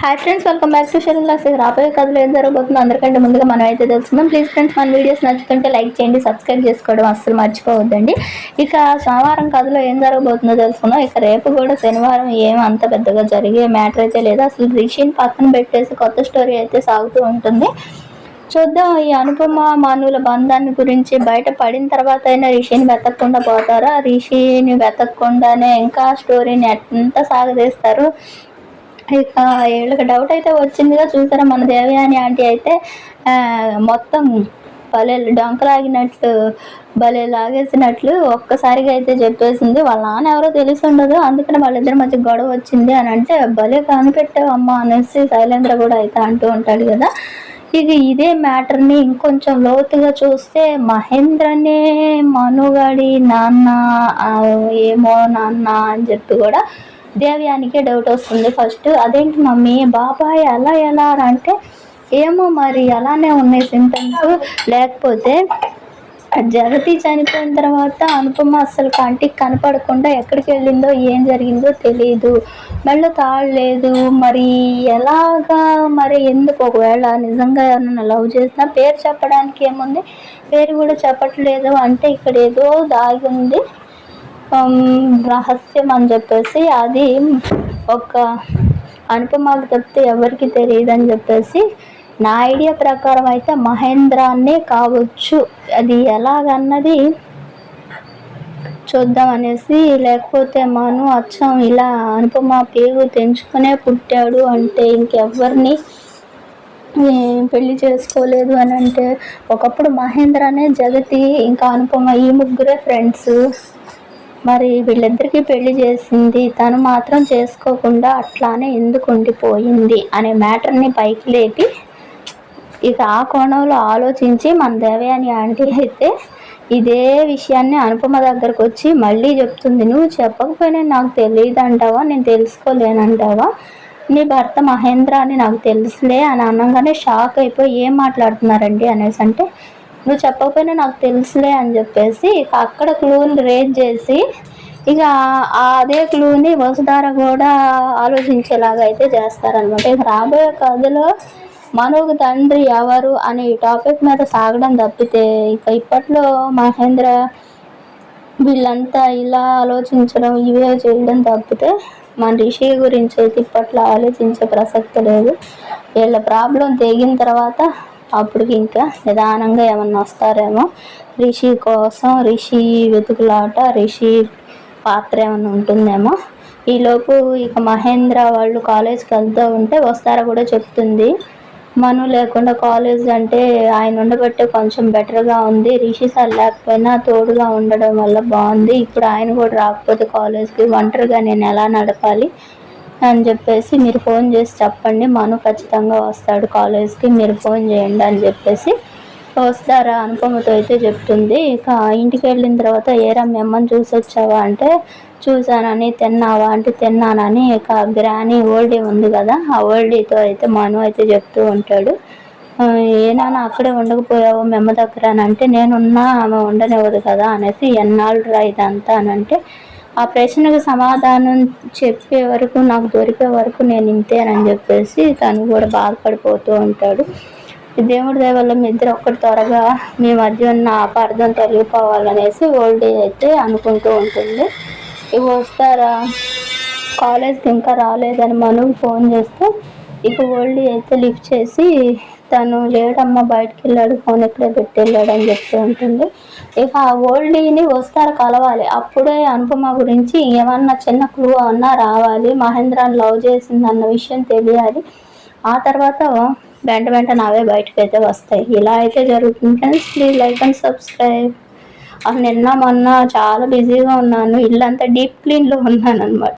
Hi friends welcome back to shell class రాబోయే కథలు ఏం జరగబోతుందో అందరికంటే ముందుగా మనం అయితే తెలుసుకుందాం. ప్లీజ్ ఫ్రెండ్స్ మన వీడియోస్ నచ్చుతుంటే లైక్ చేయండి సబ్స్క్రైబ్ చేసుకోవడం అస్సలు మర్చిపోవద్దండి. ఇక సోమవారం కథలో ఏం జరగబోతుందో తెలుసుకుందాం. ఇక రేపు కూడా శనివారం ఏం అంత పెద్దగా జరిగే మ్యాటర్ అయితే లేదు. అసలు రిషిని పక్కన పెట్టేసి కొత్త స్టోరీ అయితే సాగుతూ ఉంటుంది. చూద్దాం ఈ అనుపమ మానవుల బంధాన్ని గురించి బయట పడిన తర్వాత అయినా రిషిని వెతకకుండా పోతారా? రిషిని వెతకకుండానే ఇంకా స్టోరీని ఎంత సాగదీస్తారు? ఇక వీళ్ళకి డౌట్ అయితే వచ్చిందిగా. చూసారా మన దేవయాని ఆంటీ అయితే మొత్తం భలే డొంకలాగినట్లు భలే లాగేసినట్లు ఒక్కసారిగా అయితే చెప్పేసింది. వాళ్ళ నాన్న ఎవరో తెలిసి ఉండదు. అందుకని వాళ్ళిద్దరి మధ్య గొడవ వచ్చింది అని అంటే భలే కనిపెట్టావు అమ్మ అనేసి శైలేంద్ర కూడా అయితే అంటూ ఉంటాడు కదా. ఇక ఇదే మ్యాటర్ని ఇంకొంచెం లోతుగా చూస్తే మహేంద్రనే మనుగడి నాన్న ఏమో నాన్న అని చెప్పి కూడా దేవ్యానికి డౌట్ వస్తుంది. ఫస్ట్ అదేంటి మమ్మీ? బాబాయ్ అలా ఎలా అంటే ఏమో మరి అలానే ఉన్నాయి సింటమ్స్ లేకపోతే జగతి చనిపోయిన తర్వాత అనుపమ అస్సలు కంటికి కనపడకుండా ఎక్కడికి వెళ్ళిందో ఏం జరిగిందో తెలియదు మళ్ళీ తాళలేదు మరి ఎలాగా మరి ఎందుకు? ఒకవేళ నిజంగా ఎవరైనా లవ్ చేసినా పేరు చెప్పడానికి ఏముంది? పేరు కూడా చెప్పట్లేదు. అంటే ఇక్కడ ఏదో దాగి ఉంది. రహస్యం అని చెప్పేసి అది ఒక అనుపమాకు చెప్తే ఎవరికి తెలియదు అని చెప్పేసి నా ఐడియా ప్రకారం అయితే మహేంద్రాన్నే కావచ్చు. అది ఎలాగన్నది చూద్దాం అనేసి లేకపోతే మను అచ్చం ఇలా అనుపమ పేరు తెంచుకునే పుట్టాడు అంటే ఇంకెవ్వరిని పెళ్ళి చేసుకోలేదు అని అంటే ఒకప్పుడు మహేంద్ర అనే జగతి ఇంకా అనుపమ ఈ ముగ్గురే ఫ్రెండ్స్ మరి వీళ్ళిద్దరికీ పెళ్ళి చేసింది. తను మాత్రం చేసుకోకుండా అట్లానే ఎందుకు ఉండిపోయింది అనే మ్యాటర్ని పైకి లేపి ఇక ఆ కోణంలో ఆలోచించి మన దేవయాని ఆంటీ అయితే ఇదే విషయాన్ని అనుపమ దగ్గరకు వచ్చి మళ్ళీ చెప్తుంది. నువ్వు చెప్పకపోయినా నాకు తెలియదు అంటావా నేను తెలుసుకోలేనంటావా? నీ భర్త మహేంద్ర అని నాకు తెలుసులే అని అనగానే షాక్ అయిపోయి ఏం మాట్లాడుతున్నారండి? అనేసి అంటే నువ్వు చెప్పకపోయినా నాకు తెలుసులే అని చెప్పేసి ఇక అక్కడ క్లూని రేజ్ చేసి ఇక అదే క్లూని వసుధార కూడా ఆలోచించేలాగా అయితే చేస్తారనమాట ఇక రాబోయే కథలో మనోకు తండ్రి ఎవరు అనే టాపిక్ మీద సాగడం తప్పితే ఇక ఇప్పట్లో మహేంద్ర వీళ్ళంతా ఇలా ఆలోచించడం ఇవే చేయడం తప్పితే మన రిషి గురించి అయితే ఇప్పట్లో ఆలోచించే ప్రసక్తి లేదు. వీళ్ళ ప్రాబ్లం తెగిన తర్వాత అప్పటికి ఇంకా నిదానంగా ఏమన్నా వస్తారేమో. రిషి కోసం రిషి వెతుకులాట రిషి పాత్ర ఏమైనా ఉంటుందేమో. ఈలోపు ఇక మహేంద్ర వాళ్ళు కాలేజ్కి వెళ్తూ ఉంటే వస్తారా కూడా చెప్తుంది. మను లేకుండా కాలేజ్ అంటే ఆయన ఉండబట్టే కొంచెం బెటర్గా ఉంది. రిషి సార్ లేకపోయినా తోడుగా ఉండడం వల్ల బాగుంది. ఇప్పుడు ఆయన కూడా రాకపోతే కాలేజ్కి ఒంటరిగా నేను ఎలా నడపాలి? అని చెప్పేసి మీరు ఫోన్ చేసి చెప్పండి. మను ఖచ్చితంగా వస్తాడు కాలేజ్కి. మీరు ఫోన్ చేయండి అని చెప్పేసి వస్తారా అనుపమతో అయితే చెప్తుంది. ఇక ఇంటికి వెళ్ళిన తర్వాత ఏరా మిమ్మల్ని చూసి వచ్చావా అంటే చూసానని తిన్నావా? అంటే తిన్నానని ఇక గ్రాని ఓల్డీ ఉంది కదా ఆ ఓల్డీతో అయితే మను అయితే చెప్తూ ఉంటాడు. ఏనా అక్కడే ఉండకపోయావు మెమ్మ దగ్గర? అని అంటే నేనున్నా ఆమె ఉండనివ్వదు కదా అనేసి ఎన్నాళ్ళు రా ఇదంతా? అని అంటే ఆ ప్రశ్నకు సమాధానం చెప్పే వరకు నాకు దొరికే వరకు నేను ఇంతేనని చెప్పేసి తను కూడా బాధపడిపోతూ ఉంటాడు. దేవుడి దయ మీ ఇద్దరు ఒక్కటి త్వరగా మీ మధ్య ఉన్న అపార్థం తొలగిపోవాలనేసి ఓల్డ్ ఏజ్ అయితే అనుకుంటూ ఉంటుంది. ఇవి వస్తారా? కాలేజ్కి ఇంకా రాలేదని మనకు ఫోన్ చేస్తే ఇక ఓల్డ్ అయితే లిఫ్ట్ చేసి తను లేడమ్మ బయటకు వెళ్ళాడు ఫోన్ ఎక్కడే పెట్టి అని చెప్తూ ఉంటుంది. ఇక ఆ ఓల్డీని వస్తారు కలవాలి. అప్పుడే అనుపమ గురించి ఏమన్నా చిన్న క్లూ అన్నా రావాలి. మహేంద్రాన్ని లవ్ చేసింది అన్న విషయం తెలియాలి. ఆ తర్వాత వెంట వెంట నావే బయటకు అయితే వస్తాయి. ఇలా అయితే జరుగుతుంది friends please like and subscribe నిన్న మొన్న చాలా బిజీగా ఉన్నాను. ఇల్లంతా డీప్ క్లీన్లో ఉన్నాను అనమాట